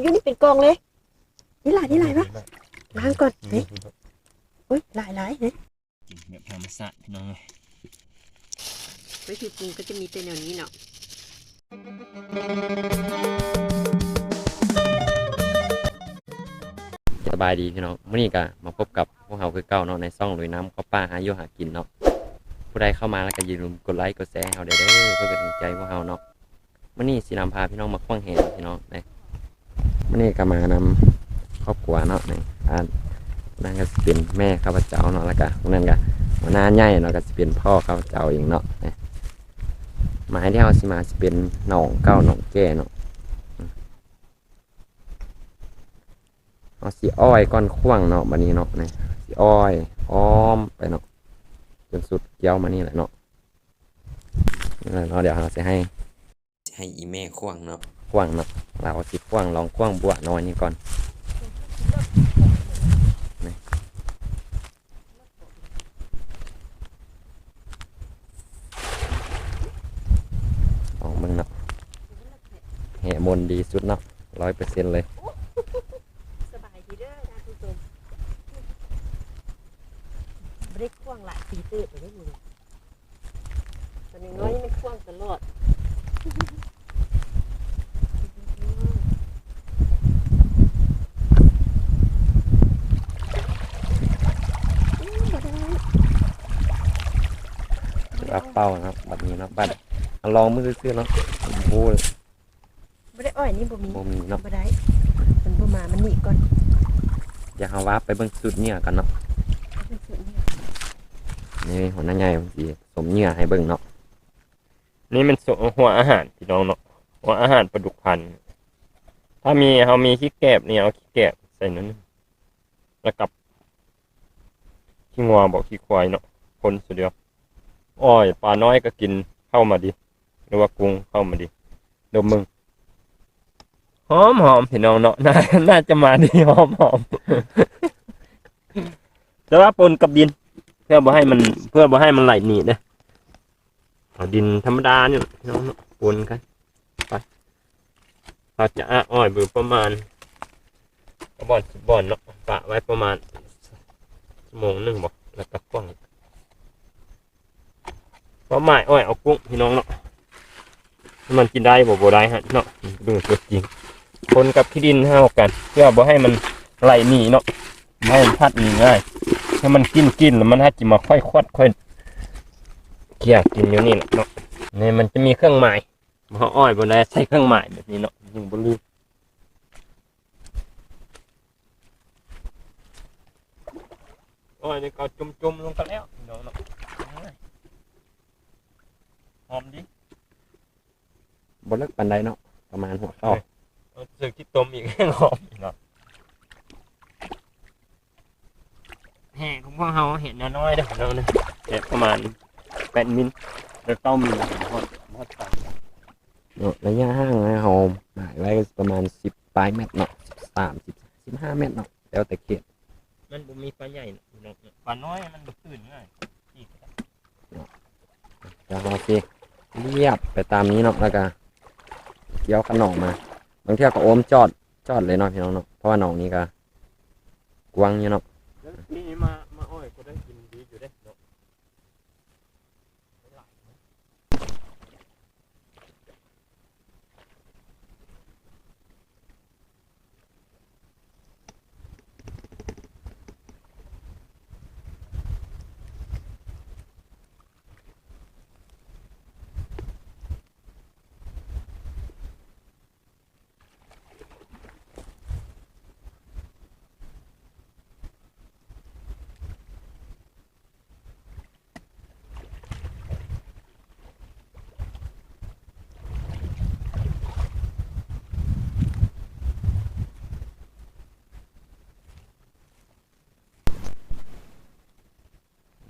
อยู่นี่เป็นกองเลย นี่หลายนี่หลายปะล้างก่อนเฮ้ยเฮ้ยหลายหลายเฮ้ยกินแบบธรรมชาติพี่น้องเลยวิธีปรุงก็จะมีเป็นอย่างนี้เนาะสบายดีพี่น้องมื่อนี้ก็มาพบกับพวกเราคือเก่าเนาะในซ่องลุยน้ำข้าวป้าหาอยู่หากินเนาะผู้ใดเข้ามาแล้วก็อย่าลืมกดไลค์กดแชร์ให้เราเด้อเด้อเพื่อเป็นกำลังใจพวกเราเนาะมื่อนี้สินำพาพี่น้องมาคว้างแหพี่น้องนะ มื่อนี้ก็มานำครอบครัวเนาะนอ่านนั่นก็สิเป็นแม่ข้าพเจ้าเนาะแล้วก็นนั้นก็หัวหน้าใหญ่เนาะก็สิเป็นพ่อข้าพเจ้าเองเนาะหมายที่เราสิมาสิเป็นหนองเก้าหนองแก่เนาะเอาสีอ้อยก้อนข่วงเนาะบันนี้เนาะนี่สีอ้อยอ้อมไปเนาะจนสุดเกี้ยวมานี่แหละเนาะนี่แหละเนาะเดี๋ยวเราจะให้ให้อีแม่ข่วงเนาะ กว้างเนาะเราสิข่วางลองกว้างบัวน้อยนี่ก่อนออกมึงเนาะแห่มนดีสุดเนาะร้อยเปอร์เซ็นต์เลย สบายดีเด้อท่านผู้ชมบริกควงหลายปีตื้อไปได้อยู่ตอนนี้น้อยนี่มันควงตลอดอื้อบ่ได้ รับเป้านะครับบัดนี้เนาะบัดเอา ลองมือซื้อๆเนาะพูดบ่ได้อ้อยนี่บ่มีบ่มีเนาะบ่ได้มันบ่มามันหนีก่อนอย่าหาว่าไปเบิ่งสุดเนี่ยกันเนาะนี่หัวหน้าใหญ่ผมสิสมเหงื่อให้เบิ่งเนาะนี่มันส่วนหัวอาหารพี่น้องเนาะหัวอาหารปลาดุกพันธุ์ถ้ามีเขามีขี้แกบเนี่ยเอาขี้แกบใส่นั้นแล้วกับขี้งัวบอกขี้ควายเนาะคนสุดเดียวอ้อยปลาน้อยก็กินเข้ามาดิ หรือว่ากุ้งเข้ามาดิดมมึงหอมหอมพี่น้องเนาะน่าน่าจะมาดีหอมหอมแต่ว่าปนกับดิน เพื่อบ่ให้มัน เพื่อบ่ให้มันไหลหนีบนะเอาดินธรรมดาเนี่ยน้องๆปนกันไปเราจะอ้าอ้อยเบือประมาณกระบอนสิบบอนเนาะปะไว้ประมาณชั่วโมงหนึ่งบอกแล้วก็กล้องเพราะหมายอ้อยเอากุ้งพี่น้องเนาะ มันกินได้บ่บ่ได้ฮะเนาะดูตัวจริง คนกับที่ดินเท่ากันเพื่อบ่ให้มันไหลหนีเนาะไม่ให้มันพัดหนีง่ายให้มันกินกินแล้วมันให้จิมาค่อยควัดค่อยเขี่ยกินอยู่นี่แหละเนาะนี่มันจะมีเครื่องหมายมาอ้อยบนได้ใช้เครื่องหมายแบบนี้เนาะยิงบนลืมอ้อยนี่ก็จุ่มๆลงกันแล้วน้องเนาะหอมดิ บ่เลิกปันใดเนาะประมาณหัวเข้าเอาสึกที่ต้มอีกหอมอีกเนาะแห่ของพวกเราเห็นน้อยๆเด้อพี่น้องนะเห็นประมาณแปดมิลแล้วต้มหอดหอดตามเนาะระยะห่างนะเฮาหมายไว้ประมาณ10ปลายเมตรเนาะ13 10 15เมตรเนาะแล้วแต่เขตมันบ่มีปลาใหญ่นะพี่น้องปลาน้อยมันบ่ตื่นง่ายอีกแล้วเราสิเรียบไปตามนี้เนาะแล้วก็ เกี่ยวขนองมา บางเที่ยวก็โอมจอดจอดเลยเนาะพี่น้องเนาะเพราะว่าหนองนี้ก็กว้างอยู่เนาะ แล้วนี่มามาอ้อยก็ได้กินดีอยู่เด้เนาะ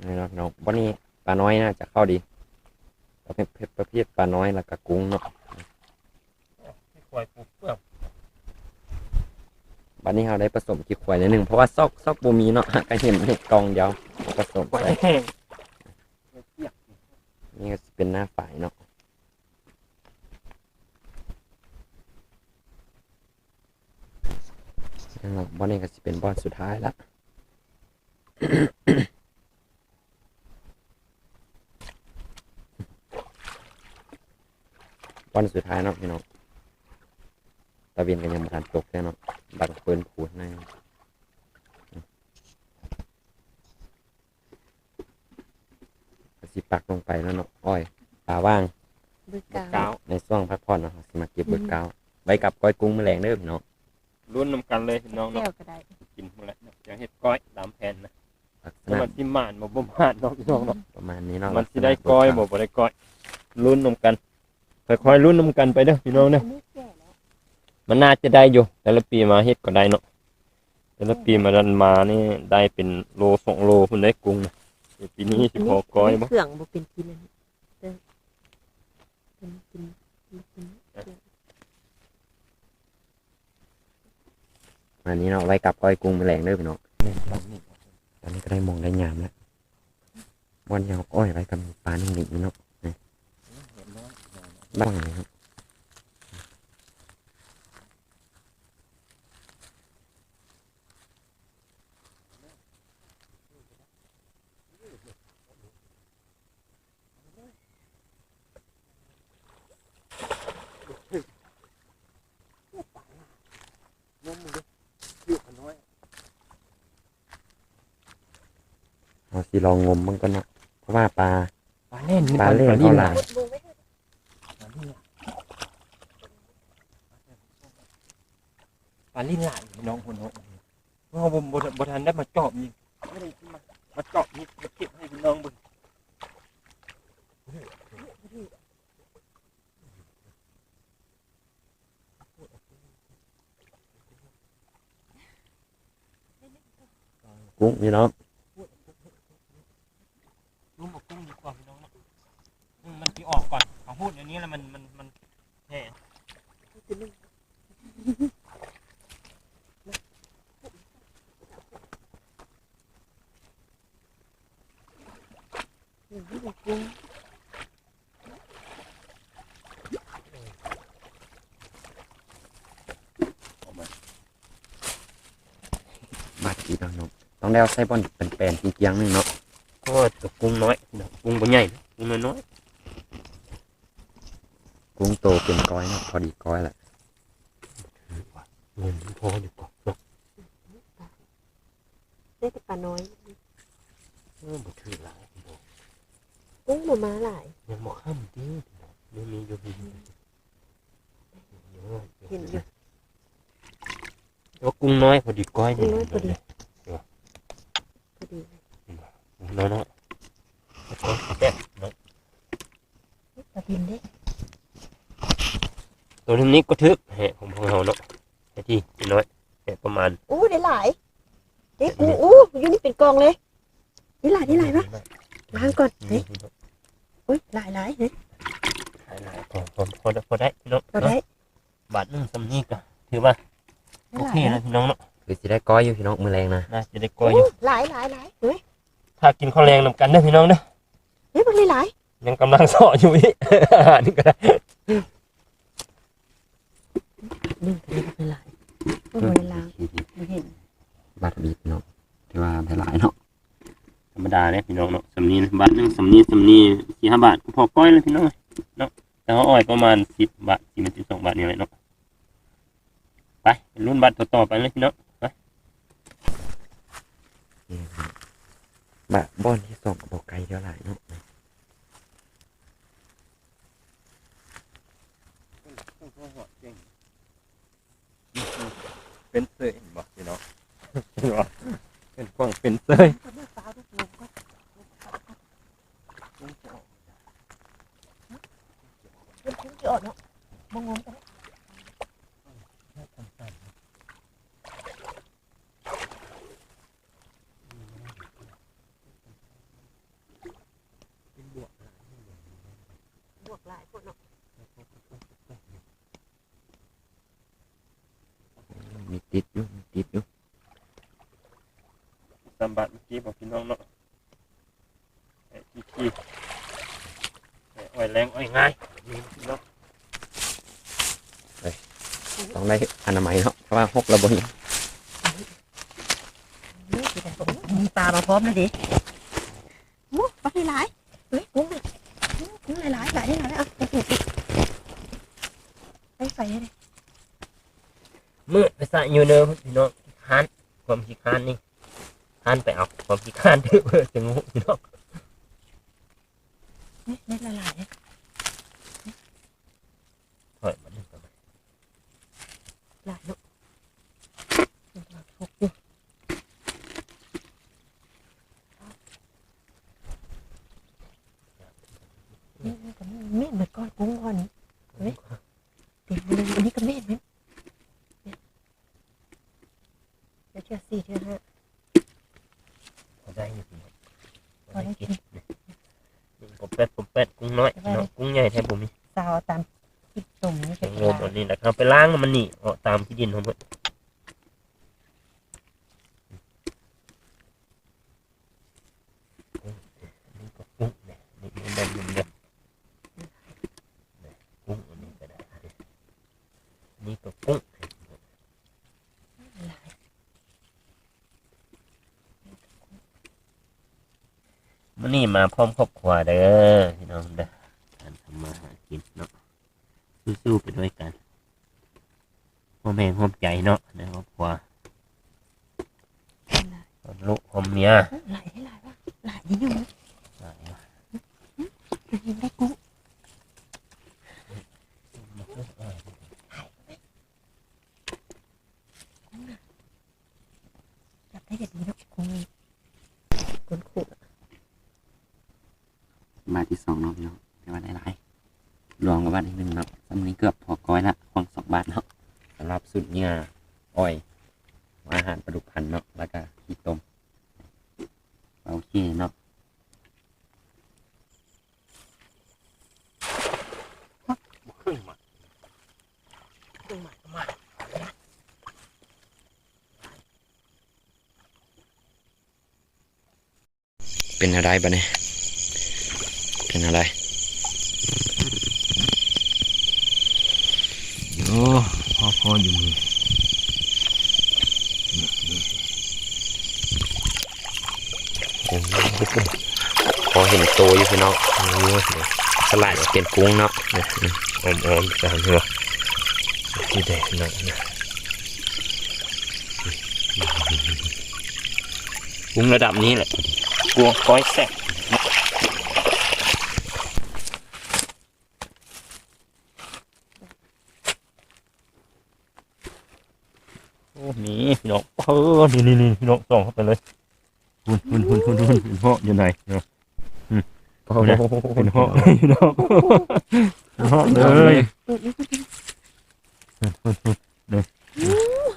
นี่เนาะพี่น้อง วันนี้ปลาน้อยน่าจะเข้าดีประเภทประเภทปลาน้อยแล้วก็กุ้งเนาะที่ควายปลูกเปลือกบัดนี้เราได้ผสมขี้ควายนิดหนึ่งเพราะว่าซอกซอกบูมีเนาะก็เห็นเห็ดกองเดียวผสมควายไปแห้งนี่ก็สิเป็นหน้าฝ่ายเนาะ เป็นบอลสุดท้ายละ บอลสุดท้ายเนาะพี่น้องตะเวนกันยังบ่ทันตกแน่เนาะดังเปิ้นผูดในก็ สิปักลงไปแล้วเนาะอ้อยปลาว่างเบิกเบิกกาเก้าวในช่วงพักผ่อนเนาะสิมาเก็บเบิกเก้าไว้กับก้อยกุ้งแมลงเด้อพี่น้องรุ่นนำกันเลยพี่น้องแก้เนาะวก็ได้กินหมดแล้วจะเฮ็ดก้อยตามแผนนะลักษถ้าณะมันสิม่านบ่บ่ม่านเนาะพี่น้องเนาะ ประมาณนี้เนาะมันสิได้ก้อยบ่บ่ได้ก้อยรุ่นนำกันค่อยๆรุ่นนำกันไปเด้อพี่น้องเด้ออันนี้แก้แล้วมันน่าจะได้อยู่ แต่ละปีมาเฮ็ดก็ได้เนาะแต่ละปีมาดันมานี่ได้เป็นโลสองโลเพิ่นได้กุ้งนะ เดี๋ยวปีนี้สิพอก้อยบ่เครื่องบ่เป็นกินอันนี้เด้อเป็นกินบ่เป็นเครื่องอันนี้เนาะไว้กับก้อยกุ้งแมลงเด้อพี่น้องตอนนี้ก็ได้มองได้ยามแล้ววันยาวก้อยไว้กับปลานิ่งๆนี่เนาะนี่บ้างเลยครับ เราสิลองงมมันก็เนาะเพราะว่าปลา ปลาเล่นปลาเล่นเขาหลายกดมือไว้ให้ปลาลิ้นหลายพี่น้องคนเนาะเพราะว่าผมบ่บ่ทันได้มาเจาะยิงไม่ได้มามาเจาะยิงมาเก็บให้พี่น้องเบิ่งกุ้งพี่น้อง ลุงบอกกุ้งดีกว่าพี่น้องเนาะอืมมันสิออกก่อนเขา พูดอย่างนี้แล้วมันมันมันแห่อย่างนี้บอกกุ้งบาดกีน้องต้องได้เอาใส่บอลเป็นแปลนๆจริงๆนึงเนาะก็ตัวกุ้งน้อยเนาะกุ้งบ่ใหญ่นะกุ้งน้อยกุ้ง โตเป็นก้อยเนาะพอดีก้อยแหละๆเงินมันพอดีกว่าเนาะได้แต่ปลาน้อยเออบ่ถือหลายพี่น้องกุ้งบ่มาหลายยังบ่ค่ำดีพี่น้องยังมีอยู่พี่เยอะเห็นอยู่แต่ว่ากุ้งน้อยพอดีก้อยนี่กุ้งน้อยพอดีพอดีน้อยๆแล้วก็แซ่บเนาะปลาบินเด้ ตัวนี้ก็ทึกแห่ของพวกเราเนาะไอ้ที่น้อยแห่ประมาณอู้ได้หลายเด้กุ้งอู้อยู่นี่เป็นกองเลยนี่หลายนี่หลายปะล้างก่อนเฮ้ยโอ้ยหลายหลายเฮ้ยหลายๆพอพอพอได้พอได้พี่น้องเราได้บาทหนึงสำนี้ก็ถือว่าได้โอหลาเคยนะพี่น้องเนาะคือสิได้ก้อยอยู่พี่น้องมือแรงนะน่าจะได้ก้อยอยู่อู้หลายหลายหลายเฮ้ยถ้ากินข้าวแรงนำกันเด้อพี่น้องเด้อเฮ้ยมันหลายหลายยังกำลังสออยู่อีกอาหารนี่ก็ได้ หนึ่งก็ได้หลายโอ้ยล้างไม่เห็นบาดบีบพี่น้องถือว่าได้หลายเนาะธรรมดาเนี่ยพี่น้องเนาะสำนีนะบาทหนึงสำนีสำนีสี่ห้าบาทก็พอก้อยเลยพี่น้องเนาะแต่เขาอ้อยประมาณสิบบาทสี่สิบสองบาทนี่แหละเนาะไปรุ่นบาทต่อๆไปเลยพี่น้องนี่ครับบาดบอลที่สองบอกไกลเท่าไหร่เนาะ เป็นเสยบอกพี่น้องเป็นกว้างเป็นเสยเป็นคุ้งจะอดเนาะมองงมกันบวกหลายคนเนาะ มีติดอยู่มีติดอยู่ สามบาทเมื่อกี้บอกพี่ น้องเนาะไอ้ที่ที่ไอ้อ้อยแรงอ้อยง่ายนี่พี่น้องต้องได้อนามัยเนาะเพราะว่าหกระเบิดมีปลามาพร้อมแล้วดิโอ้ปลาหลายๆเฮ้ยกุ้งเลยกุ้งหลายๆหลายได้หลายเอาไปถูกไปใส่เลยมืดไปใส่อยู่เนิมพี่น้องขี้ค้านความขี้ค้านนี่ ค้านไปเอาความขี้ค้านดื้อเพื่อจะงูพี่น้องนี่เม็ดละลายเลยถอยมาหนึ่งก่อนหลายเนาะหกอยู่นี่นี่ก็เม็ดเหมือนก้อนกุ้งก้อนนี้ เฮ้ย เต็มเลยอันนี้ก็เม็ดเม็ดเม็ดเดี๋ยวเชื่อสี่เชื่อห้า พอได้อยู่พี่น้อง พอได้กิน นี่ผมเป็ดผมเป็ดกุ้งน้อยพี่น้องกุ้งใหญ่แทบผมมี ซาวตามที่ตุ่มนี่ จะ เป็น งมอันนี้ และครับไปล้างมันนี่เอาตามที่ดินของมันนี่ก็กุ้งเนี่ยนี่มันได้ยินเนี่กุ้งอันนี้ก็ได้นี่ก็กุ้งหลายมันนี่มาพร้อมครอบครัวเด้อพี่น้องเด้อการทำมาหากินเนาะสู้ๆไปด้วยกัน พ่อแม่พ่อใจเนาะในครอบครัวหลายพ่อลูกพ่อเมียหลายได้หลายว่ะหลายนี่อยู่นะมันยังได้กุ้งจับได้แบบนี้เนาะกุ้งนี่กุ้งขุ่นบาทที่สองเนาะพี่น้องแต่ว่าได้หลายรวมกับบาทที่หนึ่งเนาะสำนี้เกือบพอก้อยละควงสองบาทเนาะ สำหรับสุดเนี่ยอ้อยอาหารปลาดุกพันเนาะแล้วก็ขี้ต้มโอเคเนาะขึ้นมาขึ้นมาขึ้นมาเป็นอะไรบ้าเนี่ยเป็นอะไรโอ้ พ่อพ่ออยู่มือพอเห็นโตอยู่พี่น้องโอ้ยสลัดเป็นกุ้งเนาะอมอมๆจานหัวที่เด็กเนาะนะปรุงระดับนี้แหละกลัวก้อยแซ่บโอ้มีพี่น้อง เออนี่นี่นี่พี่น้องส่องเข้าไปเลยหุ่นหุ่นหุ่นหุ่นหุ่นหุ่นพ่ออยู่ไหนเนาะอืมพ่อเนี่ยเป็นพ่อพี่น้องเป็นพ่อเลย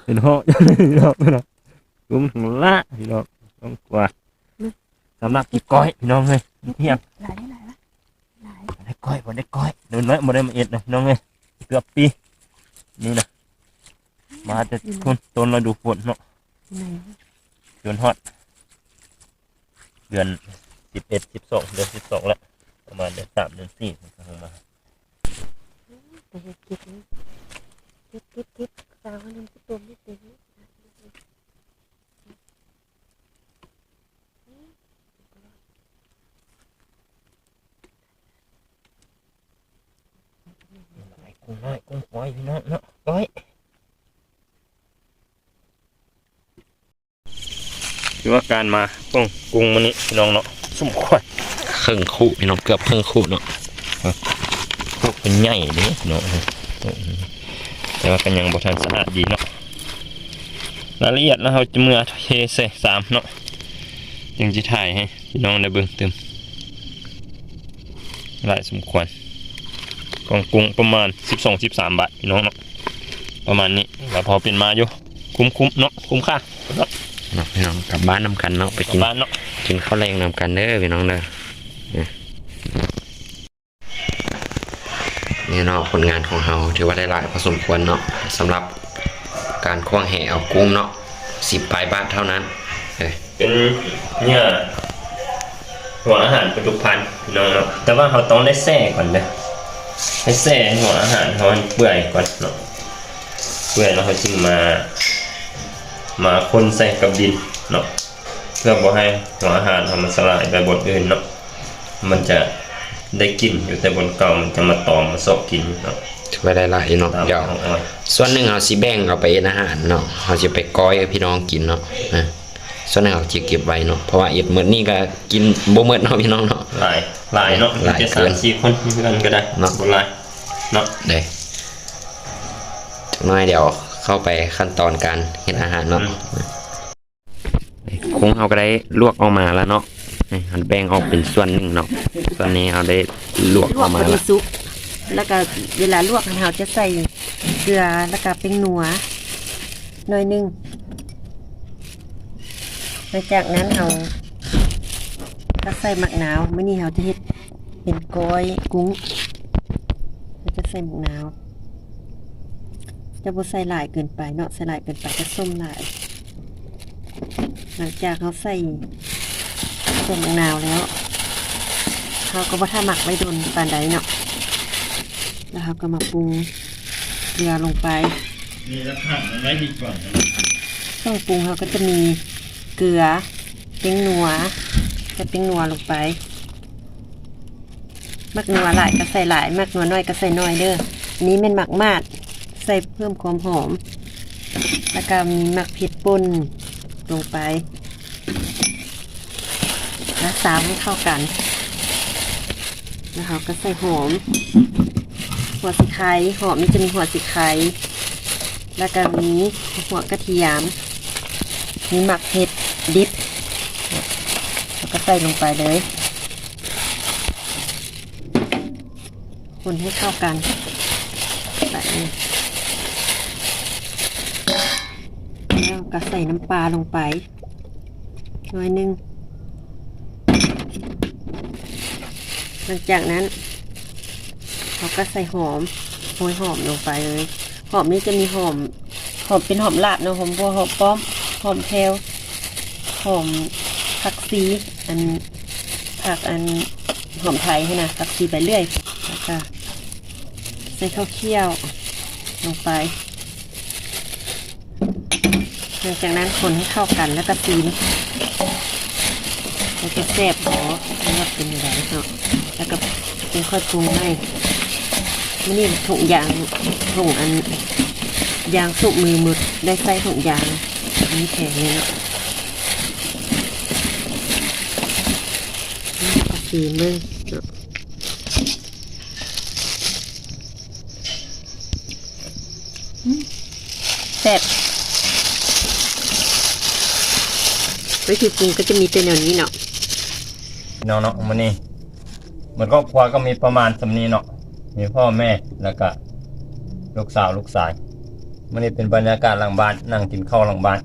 เป็นห้องพี่น้องพี่น้องกุ้งถึงละพี่น้องต้องกว่าสำหรับกิบก้อยพี่น้องเลยเที่ยงหลายไหลายวะหลายบ่ได้ก้อยบ่ได้ก้อยเดินน้อยบ่ได้มาเอ็ดนะพี่น้องเลยเกือบปีนี่นะมาจะคนต้นเราดูฝนเนาะ ไหนเดือนฮอดเดือนสิบเอ็ดสิบสองเดือนสิบสองแล้วประมาณเดือนสามเดือนสี่มันก็ลงมาไปเห็ดเก็บนี่เก็บเก็บเก็บสาวนึงที่ตุ่มนี่เต็มกุ้งน้อยกุ้งก้อยพี่น้องเนาะก้อย คือว่าการมากุ้งกุ้งมันนี่พี่น้องเนาะสมควายครึ่งคู่พี่น้องเกือบครึ่งคู่เนาะพวกเป็นใหญ่เด้เนาะแต่ว่ากันยังบ่ทันสะอาดดีเนาะรายละเอียดแล้วเราจะเมื่อเทใส่สามเนาะยังจะถ่ายให้พี่น้องได้เบิ่งเติมหลายสมควรกองกุ้งประมาณ 12 13 บาทพี่น้องเนาะประมาณนี้แล้วพอเป็นมาอยู่คุ้มๆเนาะคุ้มค่า เนาะเนาะพี่น้องกลับบ้านนำกันเนาะไปกลักิบนบ้านเนาะกินข้าวแรงนำกันเด้อพี่น้องเด้อนี่นี่เนาะผลงานของเราถือว่าได้หลายพอสมควรเนาะสำหรับการควงแห่เอากุ้งเนาะสิบปลายบาทเท่านั้นเอ้ยเป็นเนี่ยหัวอาหารปลาดุกพันธุ์พี่น้องเนาะแต่ว่าเขาต้องได้แซ่ก่อนเด้อให้แซ่ให้หัวอาหารเขามันเปื่อยก่อนเนาะเปื่อยแล้วเขาจึงมา มาคนใส่กับดินเนาะเพื่อบ่ให้หัวอาหารเอามันสลายไปบนอื่นเนาะมันจะได้กลินอยู่แต่บนเก่ามันจะมาตอมมาซอกกินเนาะถือว่าได้หลายเนาะตามเดี๋ยวของอ้อยส่วนหนึ่งเราสิแบ่งเอาไปเฮ็ดอาหารเนาะเราจะไปก้อยให้พี่น้องกินเนาะนะส่วนหนึ่งเราจะเก็บไว้เนาะเพราะว่าเอ็ดมื้อนี้ก็กินบ่หมดเนาะพี่น้องเนาะหลายหลายเนาะหลายจะเกิสานมสี่คนเพื่อนก็ได้เนาะบ่หลายเนาะได้จักห น้อยเดี๋ยวเข้าไปขั้นตอนการเฮ็ดอาหารเนาะคงเราก็ได้ลวกออกมาแล้วเนาะนี่เราแบ่งออกเป็นส่วนหนึ่งเนาะส่วนนี้เราได้ลวกลอวอกกพมาอดีแล้วซุปแล้วก็เวลาลวกเราจะใส่เกลือแล้วก็เป็นหนัวหน่อยหนึงหลังจากนั้นเราก็ใส่มะนาวมื้อนี้เราจะเฮ็ดเป็นก้อยกุ้งเราจะใส่มะนาว จะบ่ใส่หลายเกินไปเนาะใส่หลายเกินไปจะส้มหลาย หลังจากเขาใส่ส้มมะนาวแล้วเขาก็บ่ถ้าหมักไว้โดนปานใดเนาะแล้วเขาก็มาปรุงเกลือลงไปนี่แล้วผักมันไว้ดีก่อนเครื่องปรุงเขาก็จะมีเกลือเป้งนัวใส่เป้งนัวลงไปมักนัวหลายก็ใส่หลายมักนัวน้อยก็ใส่น้อยเด้ออันนี้เป็นหมักมาด ใส่เพิ่มความหอม แล้วก็มีหมักเผ็ดป่นลงไปแล้วสามให้เข้ากันแล้วเขาก็ใส่หอม หัวสีไข่หอมนี่จะมีหัวสีไข่แล้วก็มีหัวกระเทียม มีหมักเห็ดดิบ แล้วก็ใส่ลงไปเลย คนให้เข้ากันแบบนี้แล้ว ก็ใส่น้ำปลาลงไปหน่อยหนึง หลังจากนั้น เราก็ใส่หอมโรยหอมลงไปเลย หอมนี่จะมีหอม หอมเป็นหอมลาบเนอะหอมบัวหอมป้อม หอมแพรวหอมผักซีอันผักอันหอมไทยให้นะผักซีไปเรื่อยแล้วก็ใส่ข้าวเคี่ยวลงไป หลังจากนั้นคนให้เข้ากันแล้วก็ซีนแล้วก็แซ่บหอแล้วก็เป็นอะไรเนาะแล้วก็เป็นค่อยปรุงให้ไม่นี่ถุงยางถุงอันยางสุกมือหมึดได้ใส่ถุงยางอันนี้แข็งเลยเนาะนี่ก็สีมือเนาะอืมแซ่บ วิธีปรุงก็จะมีเป็นอย่างนี้เนาะพี่น้องเนาะมื้อนี้เหมือนครอบครัวก็มีประมาณสำนี้เนาะมีพ่อแม่แล้วก็ลูกสาวลูกชายมื้อนี้เป็นบรรยากาศหลังบ้านนั่งกินข้าวหลังบ้าน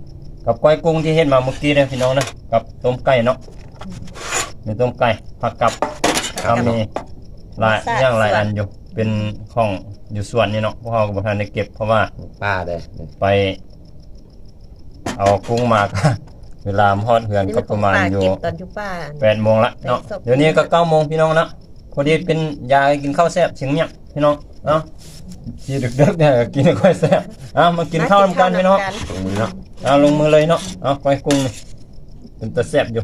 กับก้อยกุ้งที่เฮ็ดมาเมื่อกี้เด้อพี่น้องนะกับต้มไก่เนาะมีต้มไก่ผักกับก็มีหลายอย่างหลายอันอยู่เป็นของอยู่ส่วนนี้เนาะพวกเราก็บ่ทันได้เก็บเพราะว่าป้าได้ไป เอากุ้งมาก็ เวลาฮอดเหือนก็ประมาณอยู่เก็บตอนอยู่ป้าแปดโมงละเนาะไปสอบเดี๋ยวนี้ก็เก้าโมงพี่น้องนะพอดีเป็นยากินข้าวแซ่บเสียงเมียพี่น้องเนาะทีดึกๆเนี่ยกินข้าวแซ่บอะมากินข้าวนำกันพี่น้องเนาะเอาลงมือเลยเนาะเอาก้อยกุ้งนี่เป็นตะแซ่บอยู่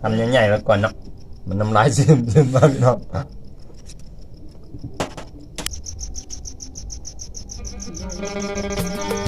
ทำใหญ่ๆแล้วก่อนเนาะมันน้ำลายซึมซึมมาพี่น้องเ